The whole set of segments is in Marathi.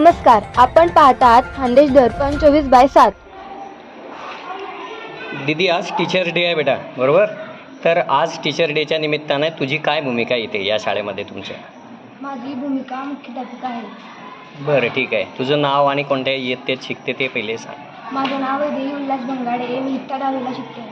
नमस्कार आपण पाहतात खानदेश दर्पण चोवीस बाय सात. दीदी आज टीचर डे आहे बेटा बरोबर? तर आज टीचर डेच्या निमित्ताने तुझी काय भूमिका येते या शाळेमध्ये तुमच्या माझी भूमिका मुख्याध्यापिका आहे. बरं ठीक आहे. तुझं नाव आणि कोणत्या इयत्तेत शिकते ते पहिले सांग. माझं नाव वैदेही उल्हास बंगाडे मी इत्ता दहावीला शिकते.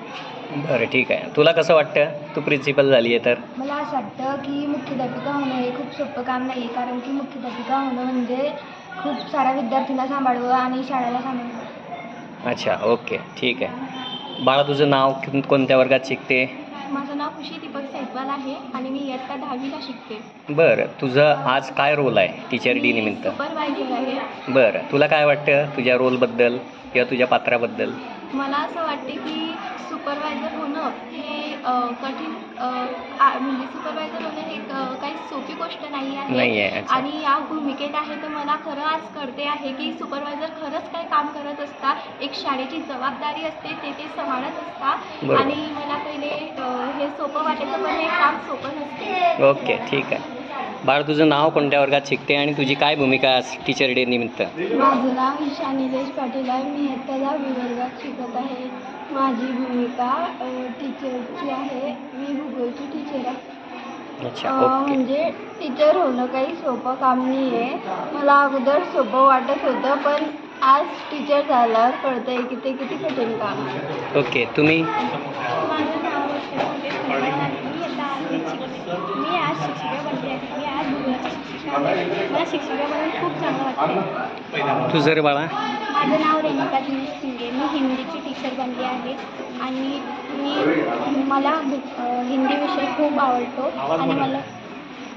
बरं ठीक आहे. तुला कसं वाटतं? तू प्रिन्सिपल झाली आहे तर? मला असं वाटतं की मुख्याध्यापिका होणं हे खूप सोपं काम नाही आहे कारण की मुख्याध्यापिका होणं म्हणजे खूप साऱ्या विद्यार्थ्यांना सांभाळवं आणि शाळेला सांभाळवं अच्छा ओके ठीक आहे. बाळा तुझं नाव कोण- कोणत्या वर्गात शिकते? माझं नाव खुशी दीपक सैफवाल आहे आणि मी इयत्ता दहावीला शिकते. बरं तुझं आज काय रोल आहे? टीचर डे निमित्त. सुपरवायझर आहे. बरं तुला काय वाटतं तुझ्या रोलबद्दल? किंवा तुझ्या पात्राबद्दल? मला असं वाटते की सुपरवायझर होणं हे अ, कठीण अ, आ- म्हणजे सुपरवायझर होणं हे क- काही सोपी गोष्ट नाही नाही आहे, आहे अच्छा. आणि या भूमिकेत आहे तर मला खरं आज कळते आहे की सुपरवायझर खरंच काय काम करत असता एक शाळेची जबाबदारी असते ते ते सांभाळत असता. बरोबर. आणि मला पहिले अ, हे सोपं वाटायचं पण हे काम सोपं नसते. ओके ठीक आहे. बाळ तुझं नाव कोणत्या वर्गात शिकते आणि तुझी काय भूमिका आज टीचर डे निमित्त? माझं नाव ईशा निलेश पाटील आहे. मी इयत्ता दहावी वर्गात शिकत आहे. माझी भूमिका टीचरची आहे. मी भूगोलची टीचर आहे. अच्छा अ, ओके. म्हणजे टीचर होणं काही सोपं काम नाही आहे मला अगोदर सोपं वाटत होतं पण आज टीचर झाल्यावर कळतं आहे की ते किती कठीण काम आहे. ओके तुम्ही? माझं नाव मी आता आठवीत शिकते. मी आज शिक्षिका बनते आहे. मी आहे मला शिक्षिका खूप चांगलं वाटते तुझं रे बाळा. माझं नाव रेणुका दिनेश शिंगे मी हिंदीची टीचर बनली आहे. आणि मी मला अ, हिंदी विषय खूप आवडतो. आणि मला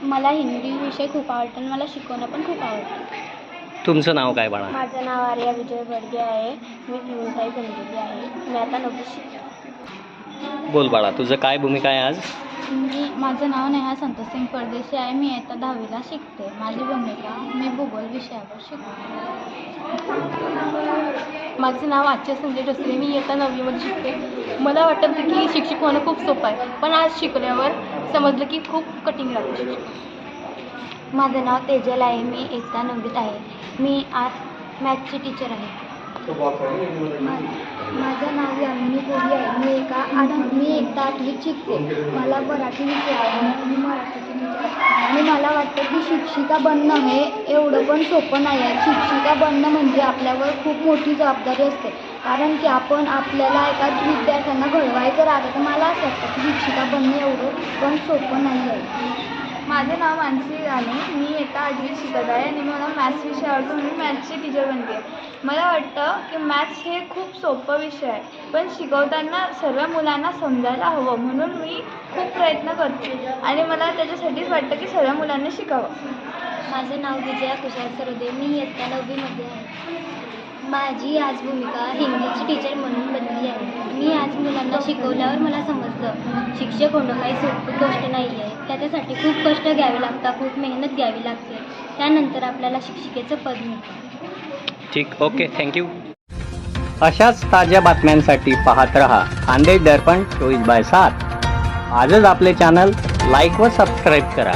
मला हिंदी विषय खूप आवडतो आणि मला शिकवणं पण खूप आवडतं. तुमचं नाव काय बाळा? माझं नाव आर्या विजय बर्गे आहे. मी भीमसाई बनलेली आहे. मी आता नववी शिकते. बोल बाळा तुझं काय भूमिका आहे आज? मी माझं नाव नेहा संतोषसिंग परदेशी आहे. मी आता दहावीला शिकते. माझी भूमिका मी भूगोल विषयावर शिकते. माझं नाव आजच्या संजय डोसरे मी इयत्ता नववीमध्ये शिकते. मला वाटत की शिक्षक होणं खूप सोपं आहे. पण आज शिकल्यावर समजलं की खूप कठीण राहतं माझं नाव तेजल आहे. मी इयत्ता नववीत आहे. मी आज मॅथची टीचर आहे. माझं नाव यामिनी कोहली आहे. मी एका आठ मी एकदा आठवीत शिकते. मला मराठी विषय आहे मी मराठीची म्हणजे- आणि मला वाटतं की शिक्षिका बनणं हे एवढं पण सोपं नाही आहे. शिक्षिका बनणं म्हणजे आपल्यावर खूप मोठी जबाबदारी असते. कारण की आपण आपल्याला एका विद्यार्थ्यांना घडवायचं राहतं. तर मला असं वाटतं की शिक्षिका बनणं एवढं पण सोपं नाही आहे. माझं नाव मानसी राणे. मी येता आठवीत शिकत आहे आणि मला मॅथ्स विषय आवडतो म्हणून मॅथ्सची टीचर बनते मला वाटतं की मॅथ्स हे खूप सोपं विषय आहे पण शिकवताना सर्व मुलांना समजायला हवं म्हणून मी खूप प्रयत्न करते आणि मला त्याच्यासाठीच वाटतं की सर्व मुलांनी शिकावं. माझं नाव विजया कुशाल सरोदे. मी इयत्ता नववीमध्ये आहे. माझी आज भूमिका हिंदीची टीचर म्हणून बनली आहे. मी आज मुलांना शिकवल्यावर मला समजलं शिक्षक होणं काही सोपी गोष्ट नाही आहे त्याच्यासाठी खूप कष्ट कष्ट घ्यावे लागतात खूप मेहनत घ्यावी लागते. त्यानंतर आपल्याला शिक्षिकेचं पद मिळतं. ठीक ओके थँक्यू अशाच ताज्या बातम्यांसाठी पाहत रहा खानदेश दर्पण चोवीस बाय सात. आजच आपले चॅनल लाईक व सबस्क्राईब करा.